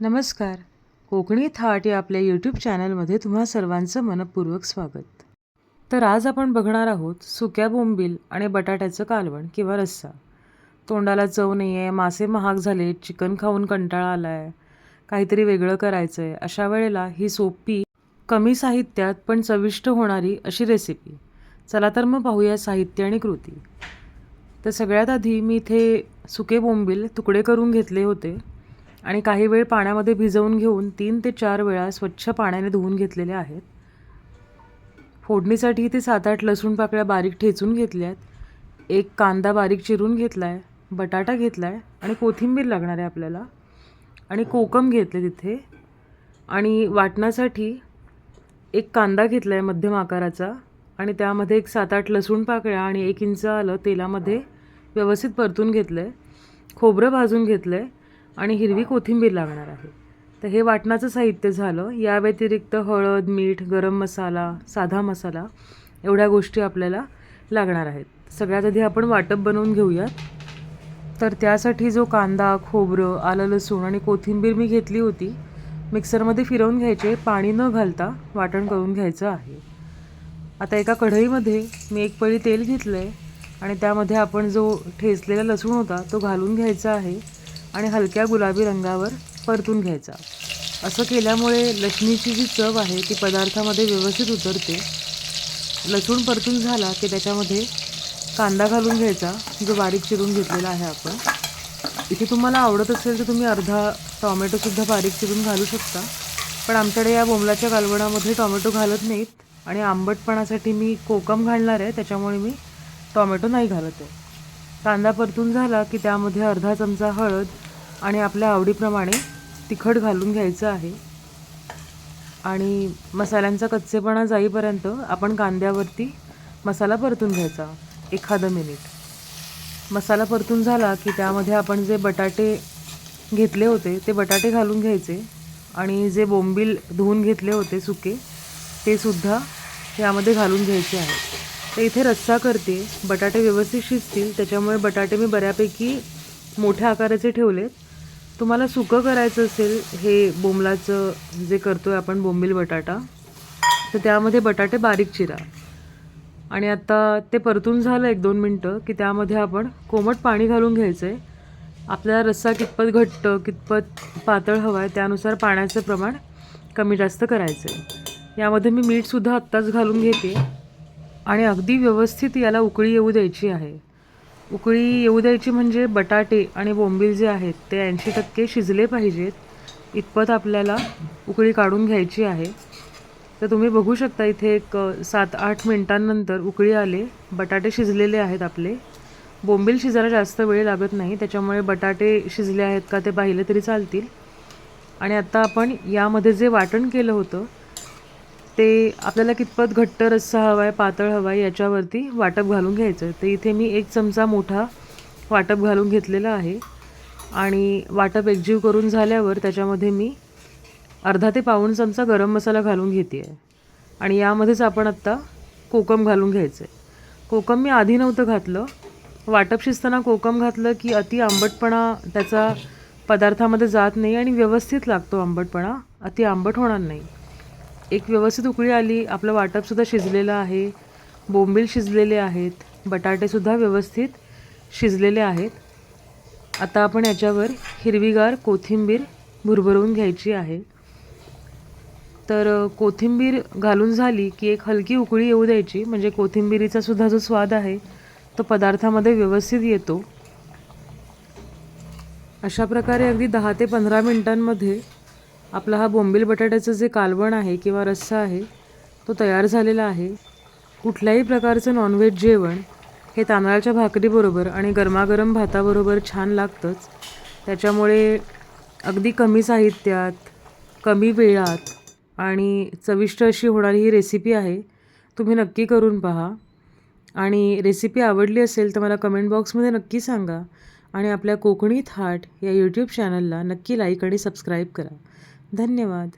नमस्कार. कोकणी थाट या आपल्या यूट्यूब चॅनलमध्ये तुम्हा सर्वांचं मनपूर्वक स्वागत. तर आज आपण बघणार आहोत सुक्या बोंबील आणि बटाट्याचं कालवण किंवा रस्सा. तोंडाला चव नाही आहे मासे महाग झाले चिकन खाऊन कंटाळा आला आहे काहीतरी वेगळं करायचं आहे अशा वेळेला ही सोपी कमी साहित्यात पण चविष्ट होणारी अशी रेसिपी चला तर मग पाहूया साहित्य आणि कृती. तर सगळ्यात आधी मी इथे सुके बोंबील तुकडे करून घेतले होते. आणि काही वेळ पाण्यामध्ये भिजवून घेऊन तीन ते चार वेळा स्वच्छ पाण्याने धुवून घेतलेले आहेत. फोडणीसाठी इथे सात आठ लसूण पाकळ्या बारीक ठेचून घेतल्या आहेत एक कांदा बारीक चिरून घेतला आहे बटाटा घेतला आहे आणि कोथिंबीर लागणार आहे आपल्याला. आणि कोकम घेतले तिथे आणि वाटण्यासाठी एक कांदा घेतला आहे मध्यम आकाराचा. आणि त्यामध्ये एक सात आठ लसूण पाकळ्या आणि एक इंच आलं तेलामध्ये व्यवस्थित परतून घेतलं आहे खोबरं भाजून घेतलं आहे आणि हिरवी कोथिंबीर लागणार आहे. तर हे वाटणाचं साहित्य झालं. या व्यतिरिक्त हळद मीठ गरम मसाला साधा मसाला एवढ्या गोष्टी आपल्याला लागणार आहेत. सगळ्यात आधी आपण वाटप बनवून घेऊयात. तर त्यासाठी जो कांदा खोबरं आलं लसूण आणि कोथिंबीर मी घेतली होती मिक्सरमध्ये फिरवून घ्यायचे. पाणी न घालता वाटण करून घ्यायचं आहे. आता एका कढईमध्ये मी एक पळी तेल घेतलं आहे आणि त्यामध्ये आपण जो ठेचलेला लसूण होता तो घालून घ्यायचा आहे. आणि हलक्या गुलाबी रंगावर परतून घ्यायचा. असं केल्यामुळे लसणीची जी चव आहे ती पदार्थामध्ये व्यवस्थित उतरते. लसूण परतून झाला की त्याच्यामध्ये कांदा घालून घ्यायचा जो बारीक चिरून घेतलेला आहे आपण. इथे तुम्हाला आवडत असेल तर तुम्ही अर्धा टॉमॅटोसुद्धा बारीक चिरून घालू शकता. पण आमच्याकडे या बोंबलाच्या कालवणामध्ये टॉमॅटो घालत नाहीत आणि आंबटपणासाठी मी कोकम घालणार आहे त्याच्यामुळे मी टॉमॅटो नाही घालत आहे. कांदा परतून झाला की त्यामध्ये अर्धा चमचा हळद आणि आपल्या आवडीप्रमाणे तिखट घालून घ्यायचं आहे. आणि मसाल्यांचा कच्चेपणा जाईपर्यंत आपण कांद्यावरती मसाला परतून घ्यायचा एखादं मिनिट मसाला परतून झाला की त्यामध्ये आपण जे बटाटे घेतले होते ते बटाटे घालून घ्यायचे आणि जे बोंबील धुवून घेतले होते सुके ते सुद्धा यामध्ये घालून घ्यायचे आहे. तर इथे रस्सा करते बटाटे व्यवस्थित शिजतील त्याच्यामुळे बटाटे मी बऱ्यापैकी मोठ्या आकाराचे ठेवलेत. तुम्हाला सुकं करायचं असेल हे बोंबलाचं जे करतो आहे आपण बोंबील बटाटा तर त्यामध्ये बटाटे बारीक चिरा. आणि आता ते परतून झालं एक दोन मिनटं की त्यामध्ये आपण कोमट पाणी घालून घ्यायचं आहे आपल्याला रस्सा कितपत घट्ट कितपत पातळ हवा आहे त्यानुसार पाण्याचं प्रमाण कमी जास्त करायचं आहे यामध्ये मी मीठसुद्धा आत्ताच घालून घेते. आणि अगदी व्यवस्थित याला उकळी येऊ द्यायची आहे. उकळी येऊ द्यायची म्हणजे बटाटे आणि बोंबील जे आहेत ते ऐंशी टक्के शिजले पाहिजेत. इतपत आपल्याला उकळी काढून घ्यायची आहे. तर तुम्ही बघू शकता इथे एक सात आठ मिनटांनंतर उकळी आले. बटाटे शिजलेले आहेत आपले. बोंबील शिजायला जास्त वेळ लागत नाही त्याच्यामुळे बटाटे शिजले आहेत का ते पाहिले तरी चालतील. आणि आत्ता आपण यामध्ये जे वाटण केलं होतं ते आपल्याला कितपत घट्ट रस्सा हवा आहे पातळ हवा आहे याच्यावरती वाटप घालून घ्यायचं. तर इथे मी एक चमचा मोठा वाटप घालून घेतलेला आहे. आणि वाटप एकजीव करून झाल्यावर त्याच्यामध्ये मी अर्धा ते पाऊण चमचा गरम मसाला घालून घेते आहे आणि यामध्येच आपण आत्ता कोकम घालून घ्यायचं आहे कोकम मी आधी नव्हतं घातलं. वाटप शिजताना कोकम घातलं की अति आंबटपणा त्याचा पदार्थामध्ये जात नाही आणि व्यवस्थित लागतो आंबटपणा. अति आंबट होणार नाही. एक व्यवस्थित उकळी आली आपलं वाटपसुद्धा शिजलेलं आहे. बोंबील शिजलेले आहेत. बटाटेसुद्धा व्यवस्थित शिजलेले आहेत. आता आपण याच्यावर हिरवीगार कोथिंबीर भुरभरवून घ्यायची आहे. तर कोथिंबीर घालून झाली की एक हलकी उकळी येऊ द्यायची. म्हणजे कोथिंबीरीचा सुद्धा जो स्वाद आहे तो पदार्थामध्ये व्यवस्थित येतो. अशा प्रकारे अगदी दहा ते पंधरा मिनटांमध्ये आपला हा बोंबील बटाट्याचं जे कालवण आहे किंवा रस्सा आहे तो तयार झालेला आहे. कुठल्याही प्रकारचं नॉनव्हेज जेवण हे तांदळाच्या भाकरीबरोबर आणि गरमागरम भाताबरोबर छान लागतंच. त्याच्यामुळे अगदी कमी साहित्यात कमी वेळात आणि चविष्ट अशी होणारी ही रेसिपी आहे तुम्ही नक्की करून पहा. आणि रेसिपी आवडली असेल तर मला कमेंट बॉक्समध्ये नक्की सांगा आणि आपल्या कोकणी थाट या यूट्यूब चॅनलला नक्की लाईक आणि सबस्क्राईब करा. धन्यवाद.